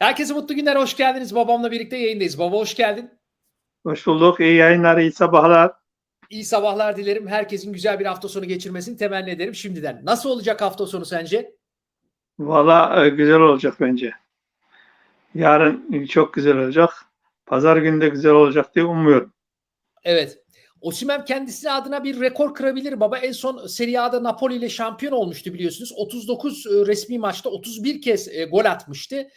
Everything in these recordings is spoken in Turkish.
Herkese mutlu günler, hoş geldiniz. Babamla birlikte yayındayız. Baba hoş geldin. Hoş bulduk. İyi yayınlar, iyi sabahlar. İyi sabahlar dilerim. Herkesin güzel bir hafta sonu geçirmesini temenni ederim şimdiden. Nasıl olacak hafta sonu sence? Valla e, güzel olacak bence. Yarın çok güzel olacak. Pazar günü de güzel olacak diye umuyorum. Evet. Osimhen kendisi adına bir rekor kırabilir baba. En son Serie A'da Napoli ile şampiyon olmuştu biliyorsunuz. 39 e, resmi maçta 31 kez e, gol atmıştı.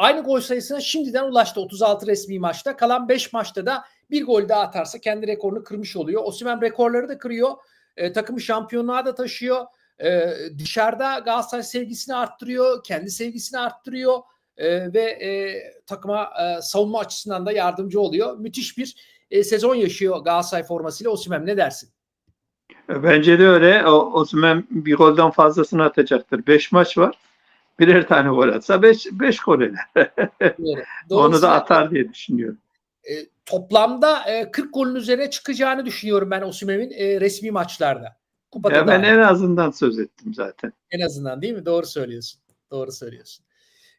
Aynı gol sayısına şimdiden ulaştı 36 resmi maçta. Kalan 5 maçta da bir gol daha atarsa kendi rekorunu kırmış oluyor. Osimhen rekorları da kırıyor. E, takımı şampiyonluğa da taşıyor. E, dışarıda Galatasaray sevgisini arttırıyor. Kendi sevgisini arttırıyor. E, ve e, takıma e, savunma açısından da yardımcı oluyor. Müthiş bir e, sezon yaşıyor Galatasaray formasıyla. Osimhen ne dersin? Bence de öyle. O, Osimhen bir golden fazlasını atacaktır. 5 maç var. Birer tane gol atsa 5 5 gol eder. Onu da atar diye düşünüyorum. e, toplamda e, 40 golün üzerine çıkacağını düşünüyorum ben Osimhen'in e, resmi maçlarda. Kupada Ya ben en azından söz ettim zaten. En azından değil mi? Doğru söylüyorsun. Doğru söylüyorsun.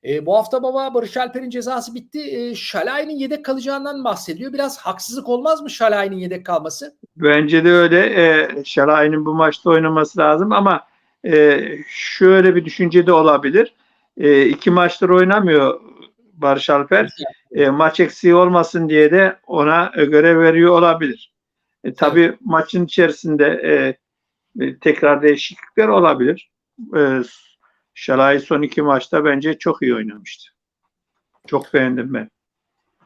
E, bu hafta baba Barış Alper'in cezası bitti. E, Şalay'ın yedek kalacağından bahsediyor. Biraz haksızlık olmaz mı Şalay'ın yedek kalması? Bence de öyle. E, Şalay'ın bu maçta oynaması lazım ama e, şöyle bir düşünce de olabilir. E, iki maçtır oynamıyor Barış Alper. E, maç eksiği olmasın diye de ona e, görev veriyor olabilir. E, tabii maçın içerisinde e, e, tekrar değişiklikler olabilir. E, Şalay son iki maçta bence çok iyi oynamıştı. Çok beğendim ben.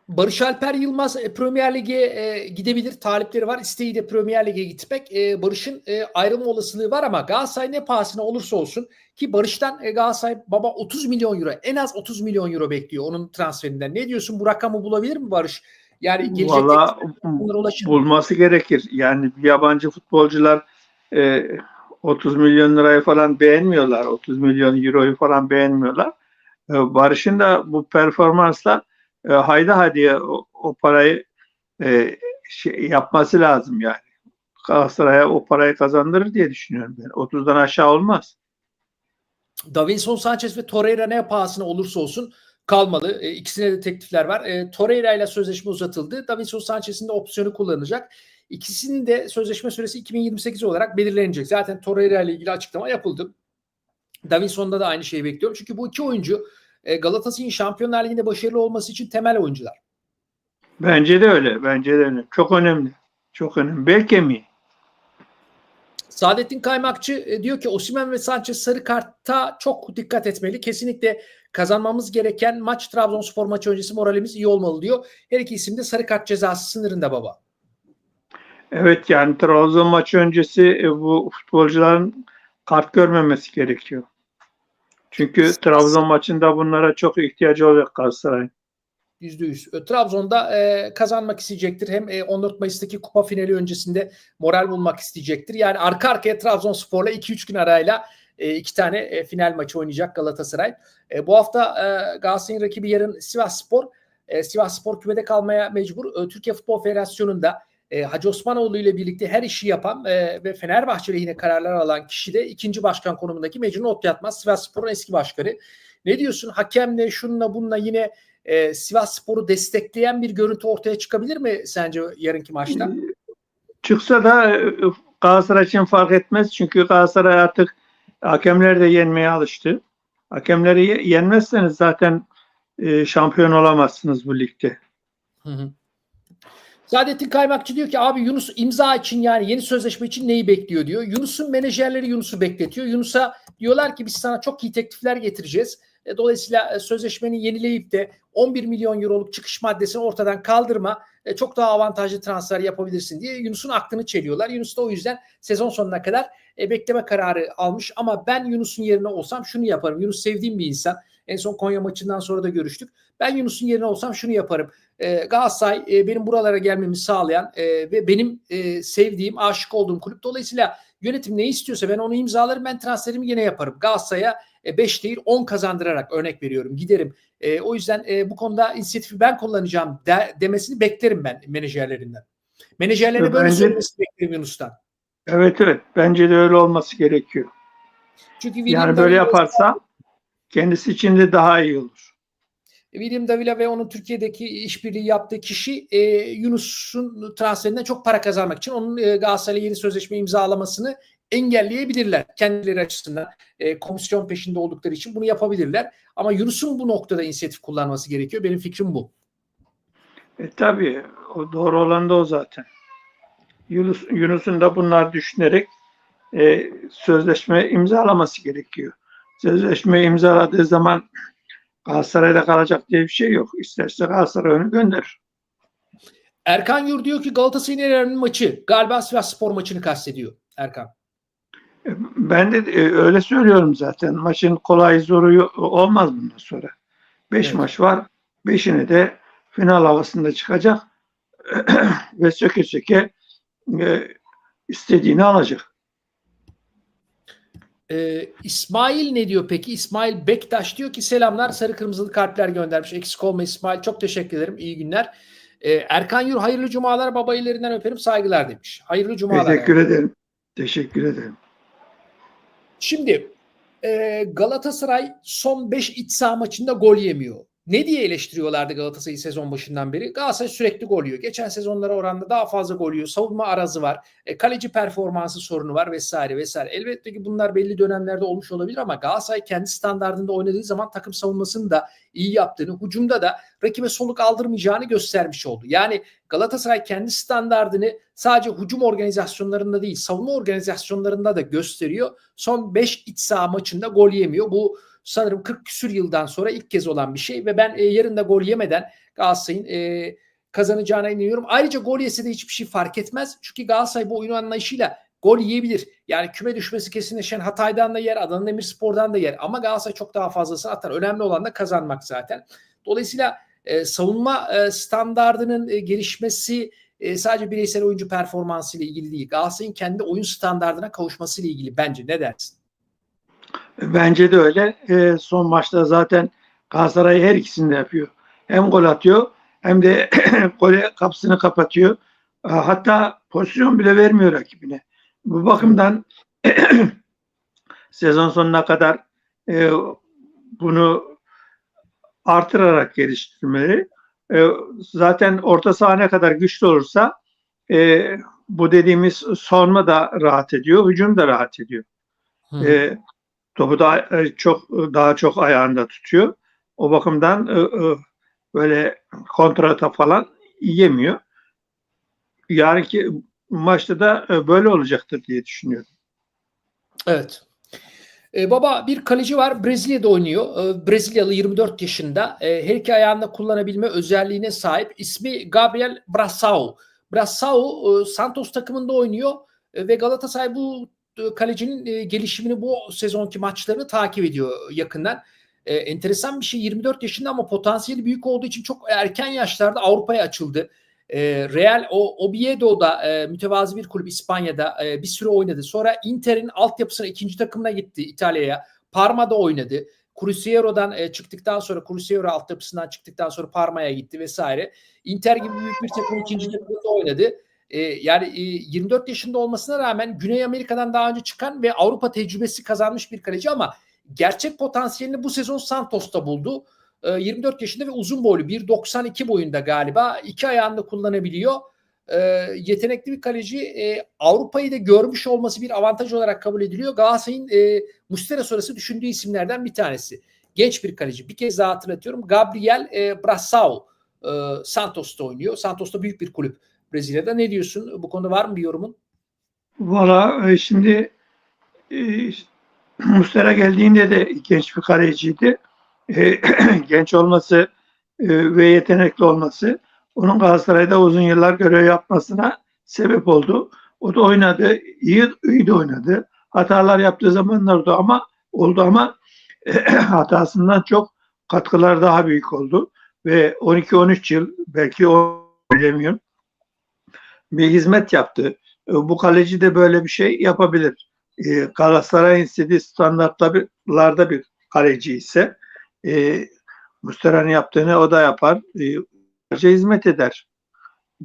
Barış Alper Yılmaz e, Premier Lig'e e, gidebilir. Talipleri var. İsteği de Premier Lig'e gitmek. E, Barış'ın e, ayrılma olasılığı var ama Galatasaray ne pahasına olursa olsun ki Barış'tan e, Galatasaray baba 30 milyon euro en az 30 milyon euro bekliyor onun transferinden. Ne diyorsun bu rakamı bulabilir mi Barış? Yani gelecek Valla bulması gerekir. Yani yabancı futbolcular e, 30 milyon lirayı falan beğenmiyorlar. 30 milyon euroyu falan beğenmiyorlar. E, Barış'ın da bu performansla e, hayda hadi o, o parayı e, şey, yapması lazım yani. Galatasaray'a o parayı kazandırır diye düşünüyorum ben. 30'dan aşağı olmaz. Davinson Sanchez ve Torreira ne pahasına olursa olsun kalmalı. E, ikisine de teklifler var. E, Torreira ile sözleşme uzatıldı. Davinson Sanchez'in de opsiyonu kullanacak. İkisinin de sözleşme süresi 2028 olarak belirlenecek. Zaten Torreira ile ilgili açıklama yapıldı. Davinson'da da aynı şeyi bekliyorum. Çünkü bu iki oyuncu e, Galatasaray'ın Şampiyonlar Ligi'nde başarılı olması için temel oyuncular. Bence de öyle. Bence de öyle. Çok önemli. Çok önemli. Bel kemiği. Saadettin Kaymakçı e, diyor ki Osimhen ve Sanchez sarı kartta çok dikkat etmeli. Kesinlikle kazanmamız gereken maç Trabzonspor maçı öncesi moralimiz iyi olmalı diyor. Her iki isim de sarı kart cezası sınırında baba. Evet yani Trabzon maçı öncesi e, bu futbolcuların kart görmemesi gerekiyor. Çünkü Trabzon maçında bunlara çok ihtiyacı olacak Galatasaray'ın. %100. E, Trabzon'da e, kazanmak isteyecektir. Hem e, 14 Mayıs'taki kupa finali öncesinde moral bulmak isteyecektir. Yani arka arkaya Trabzonspor'la 2-3 gün arayla e, iki tane e, final maçı oynayacak Galatasaray. E, bu hafta e, Galatasaray'ın rakibi yarın Sivasspor. E, Sivasspor kümede kalmaya mecbur. E, Türkiye Futbol Federasyonu'nda e, Hacı Osmanoğlu ile birlikte her işi yapan e, ve Fenerbahçe lehine kararlar alan kişi de ikinci başkan konumundaki Mecnun Ot Yatmaz. Sivasspor'un eski başkanı. Ne diyorsun? Hakemle şununla bununla yine e, Sivas Spor'u destekleyen bir görüntü ortaya çıkabilir mi sence yarınki maçta? Çıksa da e, Galatasaray için fark etmez. Çünkü Galatasaray artık hakemler de yenmeye alıştı. Hakemleri ye- yenmezseniz zaten e, şampiyon olamazsınız bu ligde. Hı hı. Saadettin Kaymakçı diyor ki abi Yunus imza için yani yeni sözleşme için neyi bekliyor diyor. Yunus'un menajerleri Yunus'u bekletiyor. Yunus'a diyorlar ki biz sana çok iyi teklifler getireceğiz. E, Dolayısıyla e, sözleşmeni yenileyip de 11 milyon euroluk çıkış maddesini ortadan kaldırma. E, Çok daha avantajlı transfer yapabilirsin diye Yunus'un aklını çeliyorlar. Yunus da o yüzden sezon sonuna kadar e, bekleme kararı almış. Ama ben Yunus'un yerine olsam şunu yaparım. Yunus sevdiğim bir insan. En son Konya maçından sonra da görüştük. Ben Yunus'un yerine olsam şunu yaparım. E, Galatasaray e, benim buralara gelmemi sağlayan e, ve benim e, sevdiğim, aşık olduğum kulüp. Dolayısıyla yönetim ne istiyorsa ben onu imzalarım. Ben transferimi yine yaparım. Galatasaray'a 5 değil 10 kazandırarak örnek veriyorum. Giderim. E, o yüzden e, bu konuda inisiyatifi ben kullanacağım de, demesini beklerim ben menajerlerinden. Menajerlerine böyle Bence- söylemesini beklerim Yunus'tan. Evet evet. Bence de öyle olması gerekiyor. Çünkü Yani William böyle Davies- yaparsa kendisi için de daha iyi olur. William Davila ve onun Türkiye'deki işbirliği yaptığı kişi e, Yunus'un transferinden çok para kazanmak için onun e, Galatasaray'la yeni sözleşme imzalamasını engelleyebilirler. Kendileri açısından e, komisyon peşinde oldukları için bunu yapabilirler. Ama Yunus'un bu noktada inisiyatif kullanması gerekiyor. Benim fikrim bu. E, tabii o doğru olan da o zaten. Yunus, Yunus'un da bunlar düşünerek e, sözleşme imzalaması gerekiyor. Sözleşme imzaladığı zaman Galatasaray'da kalacak diye bir şey yok. İsterse Galatasaray onu gönderir. Erkan Yur diyor ki Galatasaray'ın en önemli maçı galiba Sivas Spor maçını kastediyor Erkan. Ben de e, öyle söylüyorum zaten. Maçın kolay zoru olmaz bundan sonra. Beş Evet. maç var. Beşini de final havasında çıkacak ve söke söke e, istediğini alacak. Ee, İsmail ne diyor peki? İsmail Bektaş diyor ki selamlar sarı kırmızılı kalpler göndermiş. Eksik olma İsmail. Çok teşekkür ederim. İyi günler. Ee, Erkan Yur hayırlı cumalar baba ellerinden öperim saygılar demiş. Hayırlı cumalar. Teşekkür yani. ederim. Teşekkür ederim. Şimdi Galatasaray son 5 iç saha maçında gol yemiyor. Ne diye eleştiriyorlardı Galatasaray'ı sezon başından beri? Galatasaray sürekli gol yiyor. Geçen sezonlara oranla daha fazla gol yiyor. Savunma arazı var. E, kaleci performansı sorunu var vesaire vesaire. Elbette ki bunlar belli dönemlerde olmuş olabilir ama Galatasaray kendi standartında oynadığı zaman takım savunmasını da iyi yaptığını, hücumda da rakibe soluk aldırmayacağını göstermiş oldu. Yani Galatasaray kendi standardını sadece hücum organizasyonlarında değil, savunma organizasyonlarında da gösteriyor. Son 5 iç saha maçında gol yemiyor. Bu sanırım 40 küsür yıldan sonra ilk kez olan bir şey ve ben e, yarın da gol yemeden Galatasaray'ın e, kazanacağına inanıyorum. Ayrıca gol yese de hiçbir şey fark etmez. Çünkü Galatasaray bu oyun anlayışıyla gol yiyebilir. Yani küme düşmesi kesinleşen Hatay'dan da yer, Adana Demirspor'dan da yer. Ama Galatasaray çok daha fazlasını atar. Önemli olan da kazanmak zaten. Dolayısıyla e, savunma e, standardının e, gelişmesi e, sadece bireysel oyuncu performansı ile ilgili değil. Galatasaray'ın kendi oyun standardına kavuşması ile ilgili bence. Ne dersin? Bence de öyle. E, son maçta zaten Galatasaray her ikisini de yapıyor. Hem gol atıyor hem de gole kapısını kapatıyor. E, Hatta pozisyon bile vermiyor rakibine. Bu bakımdan sezon sonuna kadar e, bunu artırarak geliştirmeleri. E, zaten orta saha ne kadar güçlü olursa e, bu dediğimiz savunma da rahat ediyor, hücum da rahat ediyor. E, topu da e, çok daha çok ayağında tutuyor. O bakımdan e, e, böyle kontrata falan yemiyor. Yarınki maçta da e, böyle olacaktır diye düşünüyorum. Evet. Baba bir kaleci var Brezilya'da oynuyor. Brezilyalı 24 yaşında. Ee, her iki ayağında kullanabilme özelliğine sahip. İsmi Gabriel Brassau. Brassau e, Santos takımında oynuyor E, ve Galatasaray bu e, kalecinin e, gelişimini bu sezonki maçlarını takip ediyor yakından. E, enteresan bir şey 24 yaşında ama potansiyeli büyük olduğu için çok erken yaşlarda Avrupa'ya açıldı. E, Real o Oviedo'da e, mütevazi bir kulüp İspanya'da e, bir süre oynadı. Sonra Inter'in altyapısına ikinci takımına gitti İtalya'ya. Parma'da oynadı. Cruceiro'dan e, çıktıktan sonra Cruzeiro altyapısından çıktıktan sonra Parma'ya gitti vesaire. Inter gibi büyük bir takım ikinci takımda oynadı. E, yani e, 24 yaşında olmasına rağmen Güney Amerika'dan daha önce çıkan ve Avrupa tecrübesi kazanmış bir kaleci ama gerçek potansiyelini bu sezon Santos'ta buldu. E, 24 yaşında ve uzun boylu 1.92 boyunda galiba. iki ayağını kullanabiliyor. E, yetenekli bir kaleci. E, Avrupa'yı da görmüş olması bir avantaj olarak kabul ediliyor. Galatasaray'ın e, Mustera sonrası düşündüğü isimlerden bir tanesi. Genç bir kaleci. Bir kez daha hatırlatıyorum. Gabriel e, Brassau e, Santos'ta oynuyor. Santos'ta büyük bir kulüp Brezilya'da. Ne diyorsun? Bu konuda var mı bir yorumun? Valla e, şimdi e, Mustera geldiğinde de genç bir kaleciydi. E, genç olması e, ve yetenekli olması onun Galatasaray'da uzun yıllar görev yapmasına sebep oldu. O da oynadı, iyi, iyi de oynadı. Hatalar yaptığı zamanlar oldu ama oldu ama hatasından çok katkılar daha büyük oldu ve 12-13 yıl belki o bilemiyorum bir hizmet yaptı. E, Bu kaleci de böyle bir şey yapabilir. E, Galatasaray'ın istediği standartlarda bir kaleci ise e, Muslera'nın yaptığını o da yapar. E, hizmet eder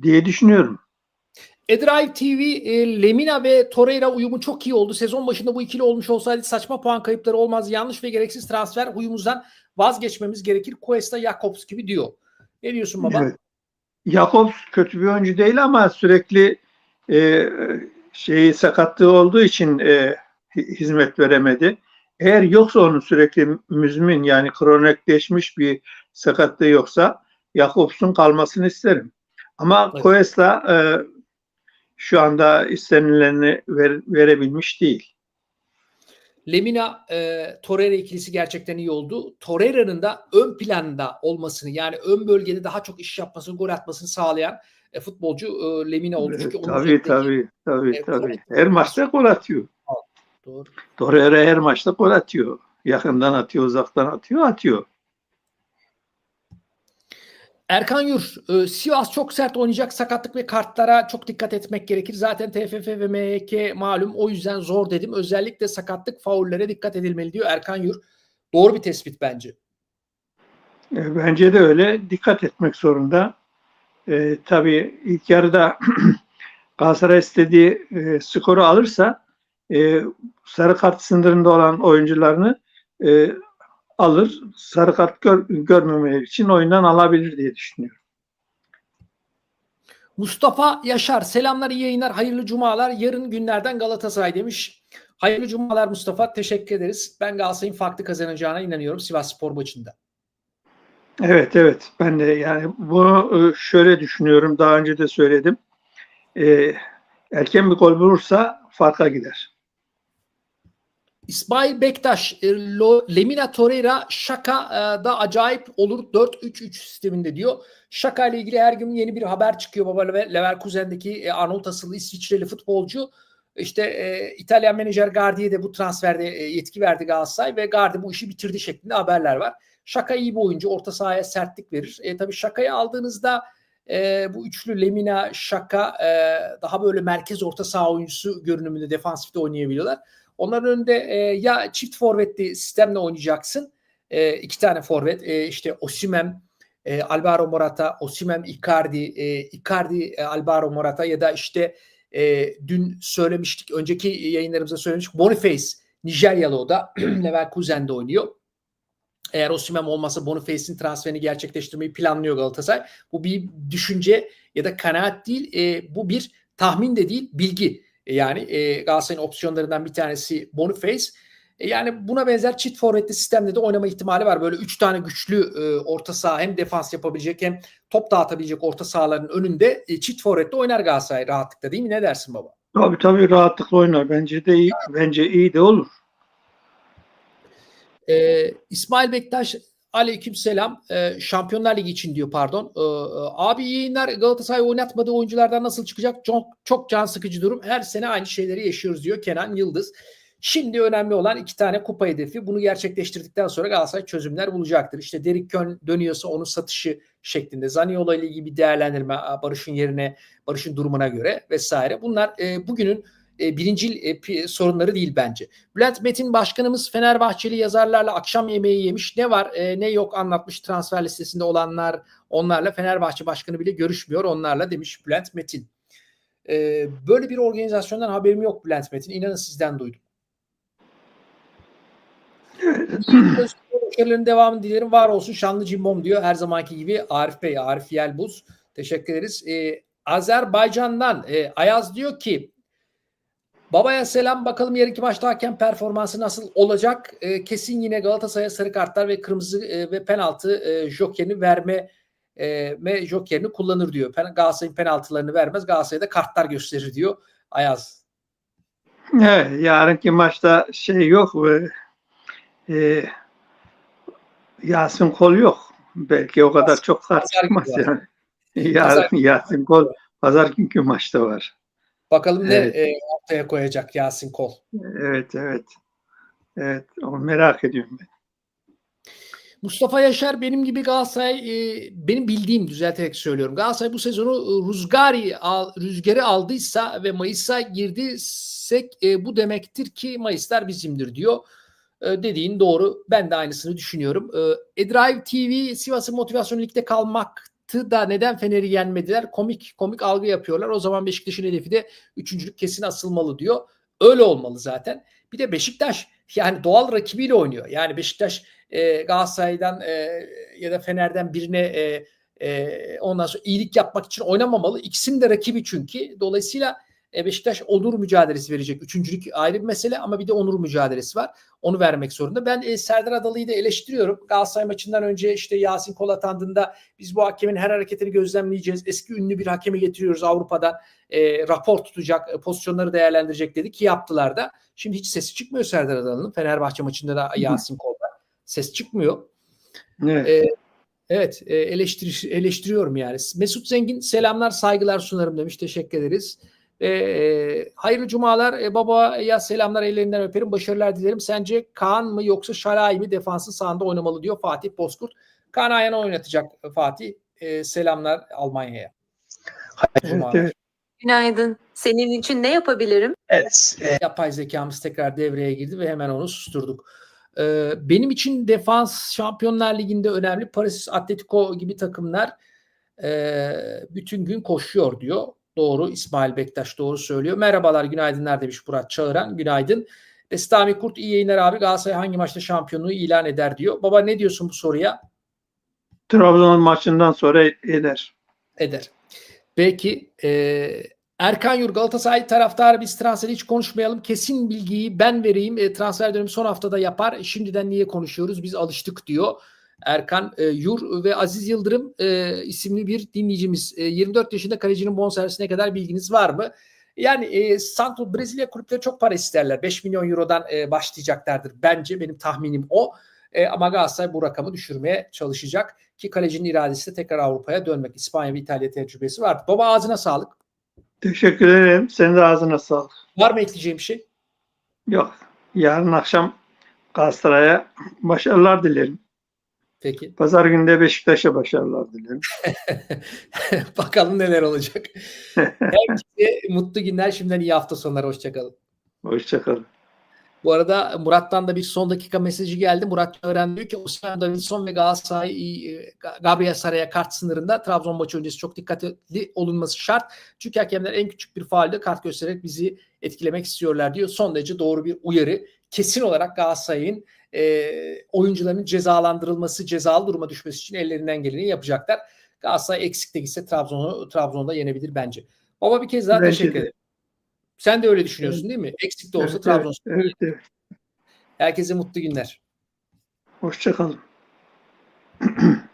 diye düşünüyorum. Edrive TV e, Lemina ve Torreira uyumu çok iyi oldu. Sezon başında bu ikili olmuş olsaydı saçma puan kayıpları olmaz. Yanlış ve gereksiz transfer huyumuzdan vazgeçmemiz gerekir. Cuesta, Jakobs gibi diyor. Ne diyorsun baba? Evet. Jakobs kötü bir oyuncu değil ama sürekli e, şeyi sakatlığı olduğu için e, hi- hizmet veremedi. Eğer yoksa onun sürekli müzmin yani kronikleşmiş bir sakatlığı yoksa Jakobs'un kalmasını isterim. Ama Evet. E, şu anda istenileni ver- verebilmiş değil. Lemina e, Torreira ikilisi gerçekten iyi oldu. Torreira'nın da ön planda olmasını yani ön bölgede daha çok iş yapmasını, gol atmasını sağlayan e, futbolcu e, Lemina oldu. Çünkü onun tabii, tabii tabii e, tabii. Her maçta gol atıyor. Doğru. Torreira her maçta gol atıyor. Yakından atıyor, uzaktan atıyor, atıyor. Erkan Yur, e, Sivas çok sert oynayacak. Sakatlık ve kartlara çok dikkat etmek gerekir. Zaten TFF ve MHK malum. O yüzden zor dedim. Özellikle sakatlık faullere dikkat edilmeli diyor Erkan Yur. Doğru bir tespit bence. E, Bence de öyle. Dikkat etmek zorunda. E, tabii ilk yarıda Galatasaray istediği e, skoru alırsa e, sarı kart sınırında olan oyuncularını e, alır. Sarı kart gör, görmemeleri için oyundan alabilir diye düşünüyorum. Mustafa Yaşar, selamlar, iyi yayınlar, hayırlı cumalar. Yarın günlerden Galatasaray demiş. Hayırlı cumalar Mustafa, teşekkür ederiz. Ben Galatasaray'ın farklı kazanacağına inanıyorum Sivas Spor maçında. Evet evet ben de yani bunu e, şöyle düşünüyorum daha önce de söyledim. E, erken bir gol bulursa farka gider. İsmail Bektaş, e, Lemina Torreira Şaka e, da acayip olur 4-3-3 sisteminde diyor. Şaka ile ilgili her gün yeni bir haber çıkıyor baba Lever- Leverkusen'deki e, Arnold asıllı İsviçreli futbolcu. İşte e, İtalyan menajer Gardi'ye de bu transferde e, yetki verdi Galatasaray ve Gardi bu işi bitirdi şeklinde haberler var. Şaka iyi bir oyuncu. Orta sahaya sertlik verir. E, tabii Şaka'yı aldığınızda e, bu üçlü Lemina, Şaka e, daha böyle merkez orta saha oyuncusu görünümünde defansifte oynayabiliyorlar. Onların önünde e, ya çift forvetli sistemle oynayacaksın. E, iki tane forvet. E, işte Osimhen, e, Alvaro Morata, Osimhen, Icardi, e, Icardi, e, Alvaro Morata ya da işte e, dün söylemiştik, önceki yayınlarımızda söylemiştik. Boniface, Nijeryalı o da Leverkusen'de oynuyor. Eğer Osimhen olmasa Boniface'in transferini gerçekleştirmeyi planlıyor Galatasaray. Bu bir düşünce ya da kanaat değil. e, bu bir tahmin de değil, bilgi. E, yani e, Galatasaray'ın opsiyonlarından bir tanesi Boniface. E, yani buna benzer çift forvetli sistemde de oynama ihtimali var. Böyle üç tane güçlü e, orta saha hem defans yapabilecek hem top dağıtabilecek orta sahaların önünde e, çift forvetli oynar Galatasaray rahatlıkla değil mi? Ne dersin baba? Tabii tabii rahatlıkla oynar. Bence de iyi, bence iyi de olur. Ee, İsmail Bektaş aleyküm selam. Ee, Şampiyonlar Ligi için diyor pardon. Ee, abi iyi yayınlar Galatasaray oynatmadığı oyunculardan nasıl çıkacak? Çok, çok can sıkıcı durum. Her sene aynı şeyleri yaşıyoruz diyor Kenan Yıldız. Şimdi önemli olan iki tane kupa hedefi. Bunu gerçekleştirdikten sonra Galatasaray çözümler bulacaktır. İşte Derek Kön dönüyorsa onun satışı şeklinde. Zaniola ile ilgili bir değerlendirme Barış'ın yerine, Barış'ın durumuna göre vesaire. Bunlar e, bugünün e, birincil e, sorunları değil bence. Bülent Metin başkanımız Fenerbahçeli yazarlarla akşam yemeği yemiş. Ne var e, ne yok anlatmış transfer listesinde olanlar onlarla Fenerbahçe başkanı bile görüşmüyor onlarla demiş Bülent Metin. Böyle bir organizasyondan haberim yok Bülent Metin. İnanın sizden duydum. Başarıların devamını dilerim. Var olsun şanlı cimbom diyor. Her zamanki gibi Arif Bey, Arif Yelbuz. Teşekkür ederiz. E, Azerbaycan'dan e, Ayaz diyor ki Babaya selam bakalım yarınki maçta hakem performansı nasıl olacak? E, kesin yine Galatasaray'a sarı kartlar ve kırmızı e, ve penaltı e, jokerini verme e, ve jokerini kullanır diyor. Pen, Galatasaray'ın penaltılarını vermez. Galatasaray'da kartlar gösterir diyor Ayaz. Evet, yarınki maçta şey yok ve e, Yasin Kol yok. Belki o kadar çok günü çıkmaz var. yani. Yarın Yasin Kol pazar günkü maçta var. Bakalım Evet. ne e, ortaya koyacak Yasin Kol. Evet evet. Evet onu merak ediyorum ben. Mustafa Yaşar benim gibi Galatasaray e, benim bildiğim düzelterek söylüyorum. Galatasaray bu sezonu e, Rüzgari rüzgarı aldıysa ve Mayıs'a girdiysek e, bu demektir ki Mayıslar bizimdir diyor. Dediğin doğru. Ben de aynısını düşünüyorum. E, Edrive TV Sivas'ın motivasyon ligde kalmaktı da neden Fener'i yenmediler? Komik komik algı yapıyorlar. O zaman Beşiktaş'ın hedefi de üçüncülük kesin asılmalı diyor. Öyle olmalı zaten. Bir de Beşiktaş yani doğal rakibiyle oynuyor. Yani Beşiktaş e, Galatasaray'dan e, ya da Fener'den birine e, e, ondan sonra iyilik yapmak için oynamamalı. İkisinin de rakibi çünkü. Dolayısıyla e, Beşiktaş onur mücadelesi verecek. Üçüncülük ayrı bir mesele ama bir de onur mücadelesi var. Onu vermek zorunda. Ben e, Serdar Adalı'yı da eleştiriyorum. Galatasaray maçından önce işte Yasin Kol atandığında biz bu hakemin her hareketini gözlemleyeceğiz. Eski ünlü bir hakemi getiriyoruz Avrupa'dan. E, rapor tutacak, e, pozisyonları değerlendirecek dedi ki yaptılar da. Şimdi hiç sesi çıkmıyor Serdar Adalı'nın. Fenerbahçe maçında da Yasin Kol'da. Ses çıkmıyor. Evet. E, evet e, eleştiri, eleştiriyorum yani. Mesut Zengin selamlar saygılar sunarım demiş. Teşekkür ederiz. E, hayırlı cumalar. E, babaya selamlar ellerinden öperim. Başarılar dilerim. Sence Kaan mı yoksa Şalay mı defansın sahanda oynamalı diyor Fatih Bozkurt. Kaan Ayhan'ı oynatacak Fatih. E, selamlar Almanya'ya. Cumalar. Günaydın. Senin için ne yapabilirim? Evet. e, Yapay zekamız tekrar devreye girdi ve hemen onu susturduk. Ee, benim için defans Şampiyonlar Ligi'nde önemli. Paris Atletico gibi takımlar e, bütün gün koşuyor diyor. Doğru. İsmail Bektaş doğru söylüyor. Merhabalar, günaydınlar demiş Murat Çağıran. Günaydın. Bestami Kurt iyi yayınlar abi. Galatasaray hangi maçta şampiyonluğu ilan eder diyor. Baba ne diyorsun bu soruya? Trabzon maçından sonra eder. eder. Belki e, Erkan Yur Galatasaray taraftarı biz transferi hiç konuşmayalım. Kesin bilgiyi ben vereyim. E, transfer dönemi son haftada yapar. Şimdiden niye konuşuyoruz? Biz alıştık diyor. Erkan e, Yur ve Aziz Yıldırım e, isimli bir dinleyicimiz. E, 24 yaşında kalecinin bonservisine kadar bilginiz var mı? Yani e, Santos Brezilya kulüpleri çok para isterler. 5 milyon eurodan e, başlayacaklardır. Bence benim tahminim o. E, ama Galatasaray bu rakamı düşürmeye çalışacak ki kalecinin iradesi de tekrar Avrupa'ya dönmek. İspanya ve İtalya tecrübesi var. Baba ağzına sağlık. Teşekkür ederim. Senin de ağzına sağlık. Var mı ekleyeceğim bir şey? Yok. Yarın akşam Galatasaray'a başarılar dilerim. Peki. Pazar günü de Beşiktaş'a başarılar dilerim. Bakalım neler olacak. Herkese mutlu günler. Şimdiden iyi hafta sonları. Hoşçakalın. Hoşçakalın. Bu arada Murat'tan da bir son dakika mesajı geldi. Murat öğren diyor ki Osman Davinson ve Galatasaray e, Gabriel Saray'a kart sınırında Trabzon maçı öncesi çok dikkatli olunması şart. Çünkü hakemler en küçük bir faalde kart göstererek bizi etkilemek istiyorlar diyor. Son derece doğru bir uyarı. Kesin olarak Galatasaray'ın e, oyuncuların cezalandırılması, cezalı duruma düşmesi için ellerinden geleni yapacaklar. Galatasaray eksik de gitse Trabzon'u Trabzon'da yenebilir bence. Baba bir kez daha Bence teşekkür de. ederim. Sen de öyle düşünüyorsun değil mi? Eksik de olsa Evet, Trabzon. evet, evet, evet. Herkese mutlu günler. Hoşçakalın.